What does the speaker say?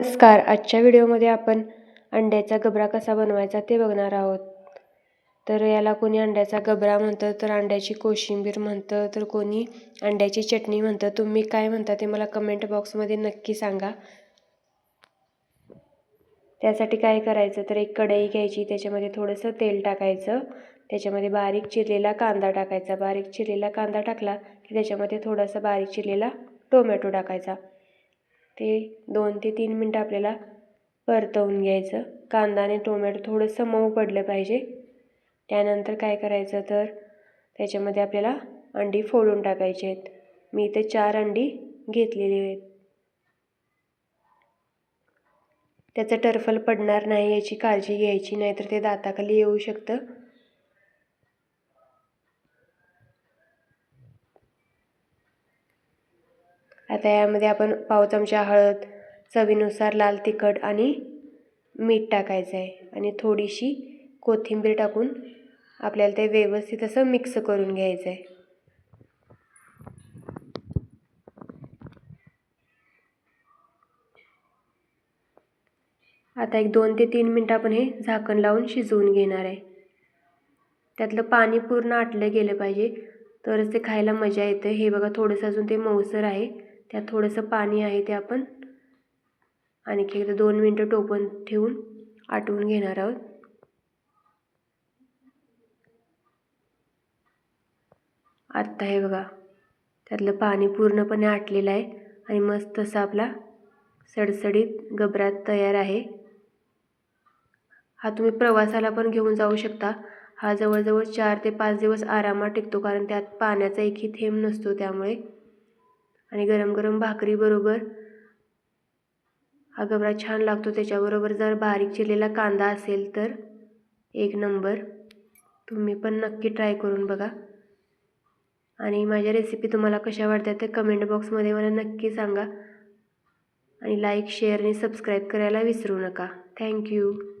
नमस्कार. आजच्या व्हिडिओमध्ये आपण अंड्याचा गबरा कसा बनवायचा ते बघणार आहोत. तर याला कोणी अंड्याचा गबरा म्हणतं तर अंड्याची कोशिंबीर म्हणतं तर कोणी अंड्याची चटणी म्हणतं. तुम्ही काय म्हणता ते मला कमेंट बॉक्समध्ये नक्की सांगा. त्यासाठी काय करायचं तर एक कढई घ्यायची त्याच्यामध्ये थोडंसं तेल टाकायचं. त्याच्यामध्ये बारीक चिरलेला कांदा टाकायचा. बारीक चिरलेला कांदा टाकला की त्याच्यामध्ये थोडासा बारीक चिरलेला टोमॅटो टाकायचा. ते दोन ते तीन मिनटं आपल्याला परतवून घ्यायचं. कांदा आणि टोमॅटो थोडंसं मऊ पडलं पाहिजे. त्यानंतर काय करायचं तर त्याच्यामध्ये आपल्याला अंडी फोडून टाकायची आहेत. मी इथे चार अंडी घेतलेली आहेत. त्याचं टर्फल पडणार नाही याची काळजी घ्यायची नाहीतर ते दाताखाली येऊ शकतं. आता यामध्ये आपण पाव चमचा हळद चवीनुसार लाल तिखट आणि मीठ टाकायचं आहे. आणि थोडीशी कोथिंबीर टाकून आपल्याला ते व्यवस्थित असं मिक्स करून घ्यायचं आहे. आता एक दोन ते तीन मिनटं आपण हे झाकण लावून शिजवून घेणार आहे. त्यातलं पाणी पूर्ण आटलं गेलं पाहिजे. तरच ते खायला मजा येते. हे बघा थोडंसं अजून ते मऊसर आहे. त्यात थोडंसं पाणी आहे ते आपण आणखी एकदा दोन मिनटं टोपण ठेवून आटवून घेणार आहोत. आत्ता हे बघा त्यातलं पाणी पूर्णपणे आटलेलं आहे आणि मस्त असा आपला सडसडीत गबरात तयार आहे. हा तुम्ही प्रवासाला पण घेऊन जाऊ शकता. हा जवळजवळ चार ते पाच दिवस आरामात टिकतो कारण त्यात पाण्याचा एकही थेंब नसतो त्यामुळे. आणि गरम गरम भाकरीबरोबर हा गबरा छान लागतो त्याच्याबरोबर. जर बारीक चिरलेला कांदा असेल तर एक नंबर. तुम्ही पण नक्की ट्राय करून बघा. आणि माझ्या रेसिपी तुम्हाला कशा वाटतात ते कमेंट बॉक्समध्ये मला नक्की सांगा. आणि लाईक शेअर आणि सबस्क्राईब करायला विसरू नका. थँक्यू